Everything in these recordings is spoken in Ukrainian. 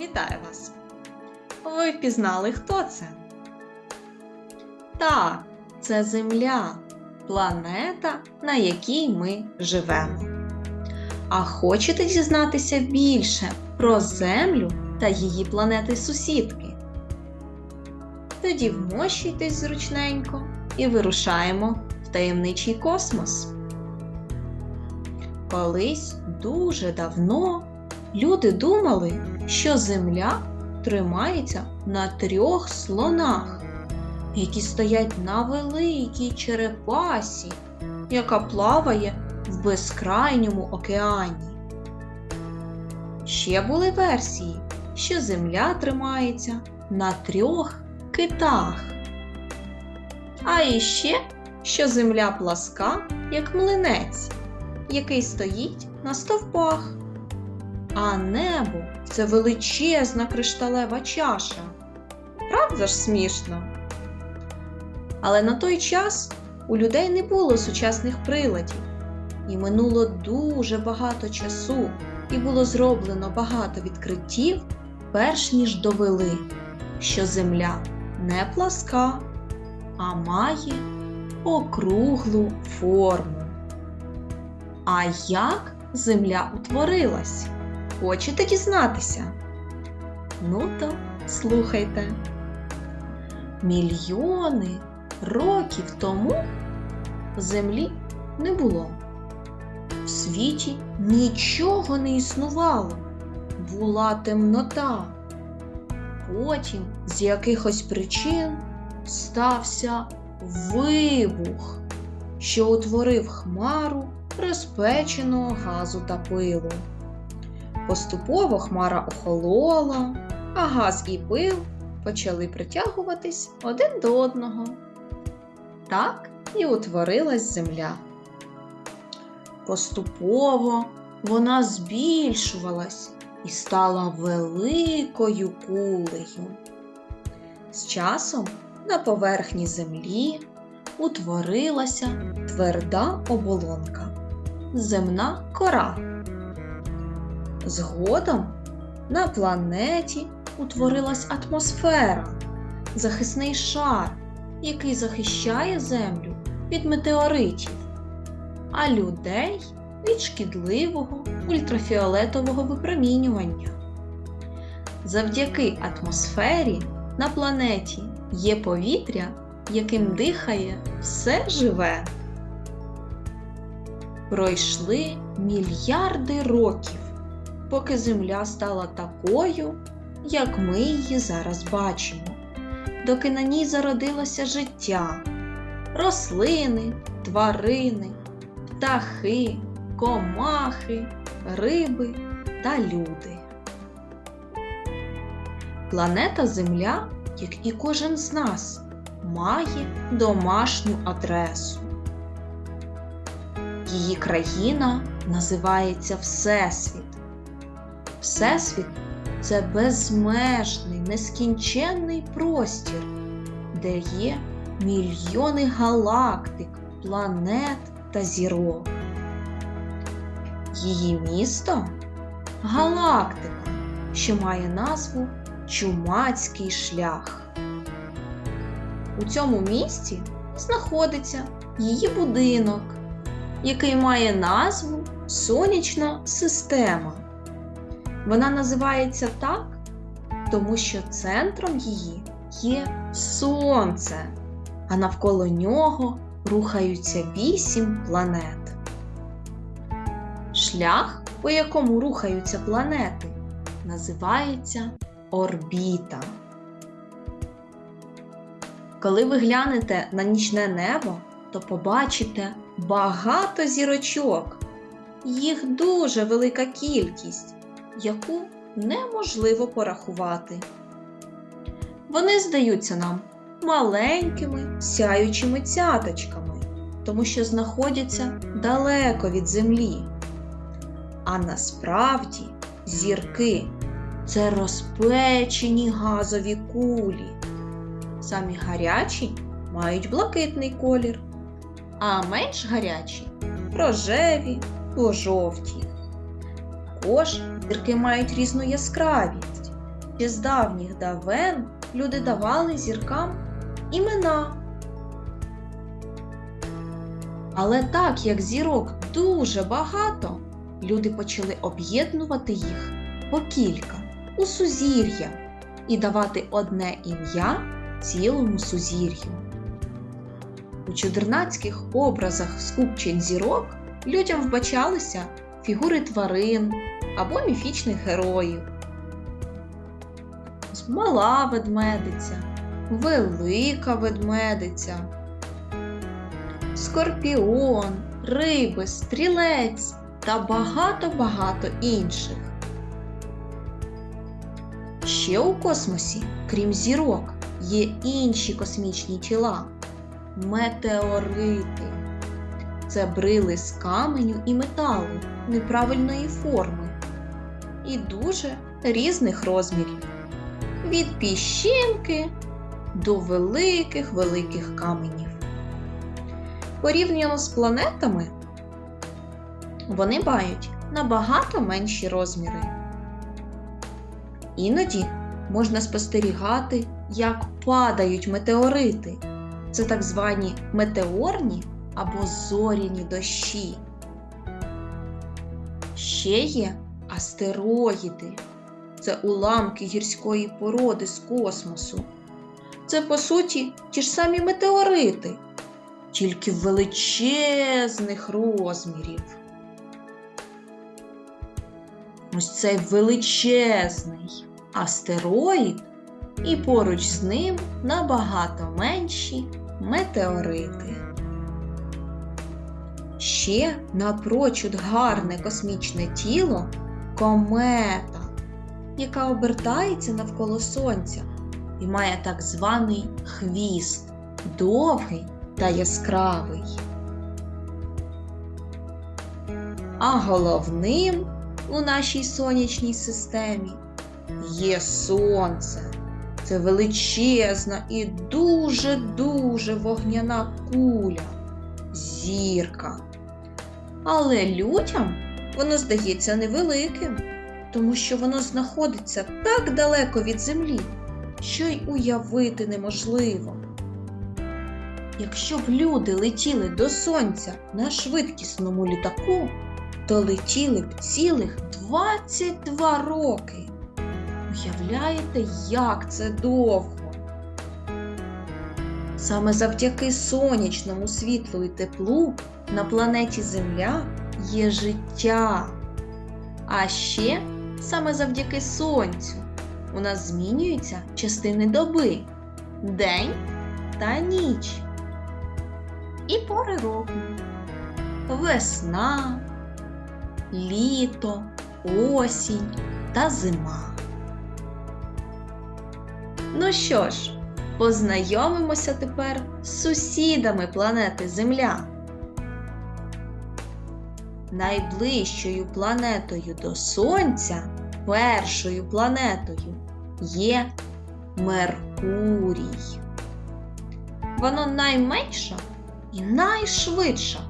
Вітаю вас! Ви впізнали, хто це? Так, це Земля, планета, на якій ми живемо. А хочете дізнатися більше про Землю та її планети-сусідки? Тоді вмощуйтесь зручненько і вирушаємо в таємничий космос. Колись дуже давно люди думали, що Земля тримається на трьох слонах, які стоять на великій черепасі, яка плаває в безкрайньому океані. Ще були версії, що Земля тримається на трьох китах. А іще, що Земля пласка, як млинець, який стоїть на стовпах. А небо це величезна кришталева чаша. Правда ж смішно? Але на той час у людей не було сучасних приладів, і минуло дуже багато часу, і було зроблено багато відкриттів, перш ніж довели, що земля не пласка, а має округлу форму. А як земля утворилась? Хочете дізнатися? Ну то слухайте. Мільйони років тому землі не було. В світі нічого не існувало, була темнота. Потім з якихось причин стався вибух, що утворив хмару розпеченого газу та пилу. Поступово хмара охолола, а газ і пил почали притягуватись один до одного. Так і утворилась земля. Поступово вона збільшувалась і стала великою кулею. З часом на поверхні землі утворилася тверда оболонка земна кора. Згодом на планеті утворилась атмосфера, захисний шар, який захищає Землю від метеоритів, а людей від шкідливого ультрафіолетового випромінювання. Завдяки атмосфері на планеті є повітря, яким дихає все живе. Пройшли мільярди років, поки Земля стала такою, як ми її зараз бачимо, доки на ній зародилося життя, рослини, тварини, птахи, комахи, риби та люди. Планета Земля, як і кожен з нас, має домашню адресу. Її країна називається Всесвіт. Всесвіт це безмежний, нескінченний простір, де є мільйони галактик, планет та зірок. Її місто галактика, що має назву Чумацький шлях. У цьому місті знаходиться її будинок який має назву Сонячна система. Вона називається так, тому що центром її є Сонце, а навколо нього рухаються вісім планет. Шлях, по якому рухаються планети, називається орбіта. Коли ви глянете на нічне небо, то побачите багато зірочок. Їх дуже велика кількість, яку неможливо порахувати. Вони здаються нам маленькими сяючими цяточками, тому що знаходяться далеко від землі. А насправді зірки це розпечені газові кулі. Самі гарячі мають блакитний колір, а менш гарячі рожеві або жовті. Також зірки мають різну яскравість. Ще з давніх давен люди давали зіркам імена. Але так як зірок дуже багато, люди почали об'єднувати їх по кілька у сузір'я і давати одне ім'я цілому сузір'ю. У чудернацьких образах скупчень зірок людям вбачалися фігури тварин або міфічних героїв. Мала ведмедиця, велика ведмедиця, скорпіон, риби, стрілець та багато-багато інших. Ще у космосі, крім зірок, є інші космічні тіла метеорити. Це брили з каменю і металу неправильної форми і дуже різних розмірів. Від піщинки до великих великих каменів. Порівняно з планетами, вони мають набагато менші розміри. Іноді можна спостерігати, як падають метеорити. Це так звані метеорні або зоряні дощі. Ще є астероїди. Це уламки гірської породи з космосу. Це, по суті, ті ж самі метеорити, тільки величезних розмірів. Ось цей величезний астероїд, і поруч з ним набагато менші метеорити. Ще напрочуд гарне космічне тіло комета, яка обертається навколо Сонця і має так званий хвіст довгий та яскравий. А головним у нашій сонячній системі є Сонце. Це величезна і дуже-дуже вогняна куля, зірка. Але людям воно здається невеликим, тому що воно знаходиться так далеко від землі, що й уявити неможливо. Якщо б люди летіли до сонця на швидкісному літаку, то летіли б цілих 22 роки. Уявляєте, як це довго? Саме завдяки сонячному світлу і теплу на планеті Земля є життя. А ще саме завдяки сонцю у нас змінюються частини доби день та ніч. І пори року. Весна, літо, осінь та зима. Ну що ж, познайомимося тепер з сусідами планети Земля. Найближчою планетою до Сонця, першою планетою, є Меркурій. Воно найменша і найшвидша.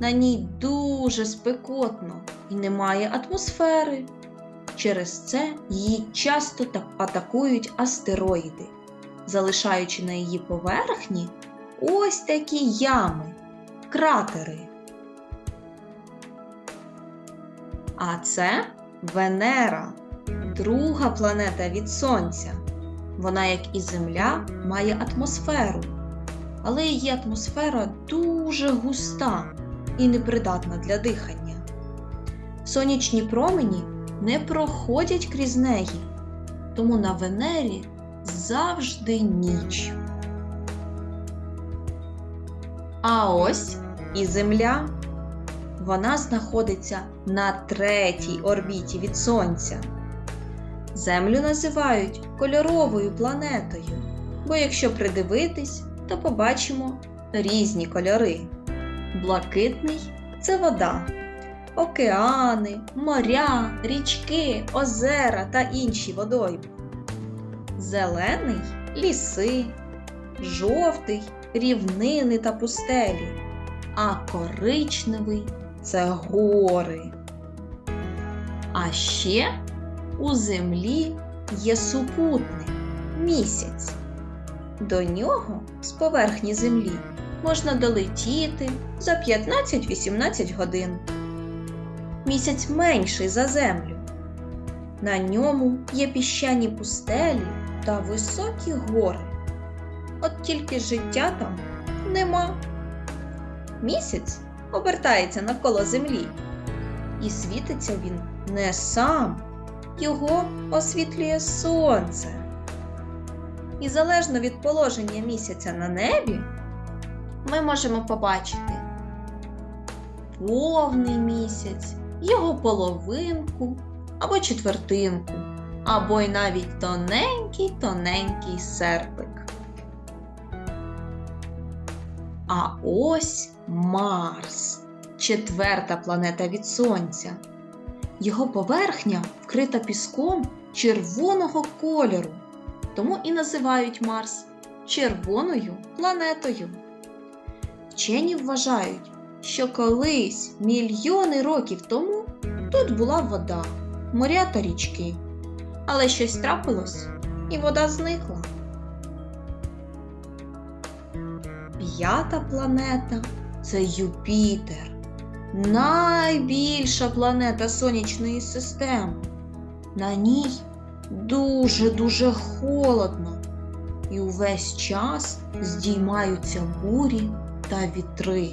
На ній дуже спекотно і немає атмосфери. Через це її часто так атакують астероїди, залишаючи на її поверхні ось такі ями, кратери. А це Венера, друга планета від Сонця. Вона, як і Земля, має атмосферу, але її атмосфера дуже густа і непридатна для дихання. Сонячні промені не проходять крізь неї, тому на Венері завжди ніч. А ось і Земля. Вона знаходиться на третій орбіті від Сонця. Землю називають кольоровою планетою, бо якщо придивитись, то побачимо різні кольори. Блакитний це вода, океани, моря, річки, озера та інші водойми. Зелений ліси, жовтий рівнини та пустелі, а коричневий це гори. А ще у землі є супутник місяць. До нього з поверхні землі можна долетіти за 15-18 годин. Місяць менший за землю. На ньому є піщані пустелі та високі гори. От тільки життя там нема. Місяць обертається навколо землі, і світиться він не сам, його освітлює сонце. І залежно від положення місяця на небі, ми можемо побачити повний місяць, його половинку або четвертинку, або й навіть тоненький тоненький серпик. А ось Марс, четверта планета від Сонця. Його поверхня вкрита піском червоного кольору, тому і називають Марс червоною планетою. Вчені вважають, що колись мільйони років тому тут була вода, моря та річки. Але щось трапилось, і вода зникла. П'ята планета це Юпітер, найбільша планета сонячної системи. На ній дуже-дуже холодно, і увесь час здіймаються бурі та вітри.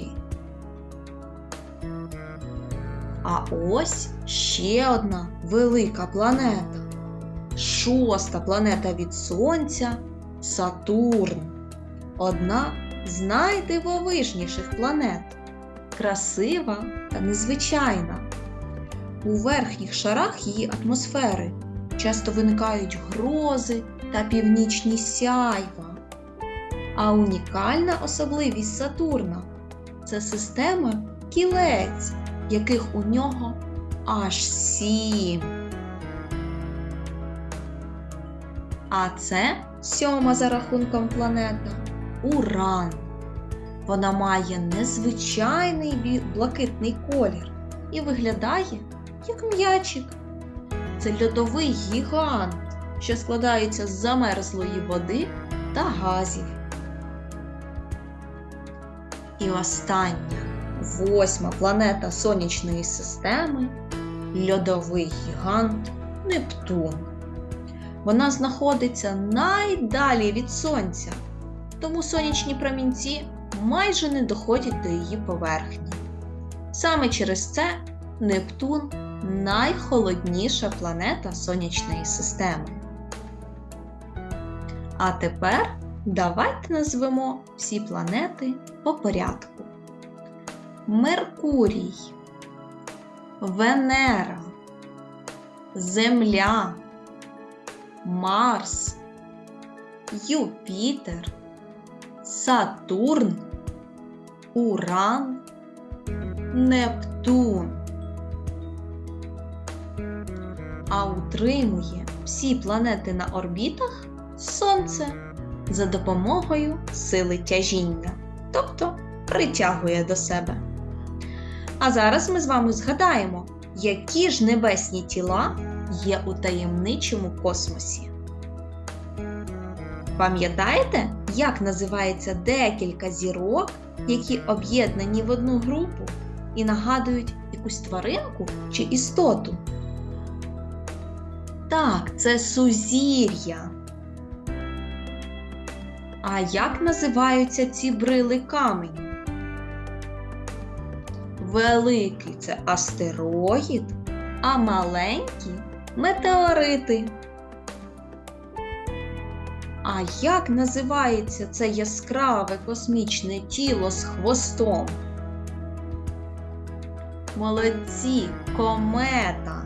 А ось ще одна велика планета. Шоста планета від Сонця Сатурн. Одна з найдивовижніших планет. Красива та незвичайна. У верхніх шарах її атмосфери часто виникають грози та північні сяйва. А унікальна особливість Сатурна це система кілець, яких у нього аж сім. А це сьома за рахунком планета Уран. Вона має незвичайний блакитний колір і виглядає як м'ячик. Це льодовий гігант, що складається з замерзлої води та газів. І остання, восьма планета сонячної системи льодовий гігант Нептун. Вона знаходиться найдалі від Сонця, тому сонячні промінці майже не доходять до її поверхні. Саме через це Нептун найхолодніша планета сонячної системи. А тепер давайте назвемо всі планети по порядку. Меркурій, Венера, Земля, Марс, Юпітер, Сатурн, Уран, Нептун. А утримує всі планети на орбітах Сонце за допомогою сили тяжіння, тобто притягує до себе. А зараз ми з вами згадаємо, які ж небесні тіла є у таємничому космосі. Пам'ятаєте, як називається декілька зірок, які об'єднані в одну групу і нагадують якусь тваринку чи істоту? Так, це сузір'я. А як називаються ці брили каменю? Великий це астероїд, а маленькі метеорити. А як називається це яскраве космічне тіло з хвостом? Молодці, комета.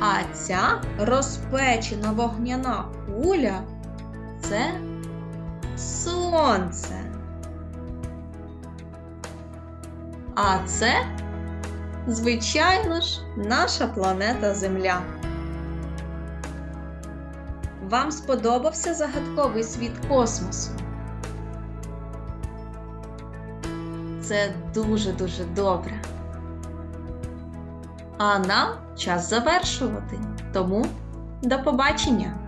А ця розпечена вогняна куля це сонце. А це, звичайно ж, наша планета Земля. Вам сподобався загадковий світ космосу? Це дуже-дуже добре. А нам час завершувати. Тому до побачення!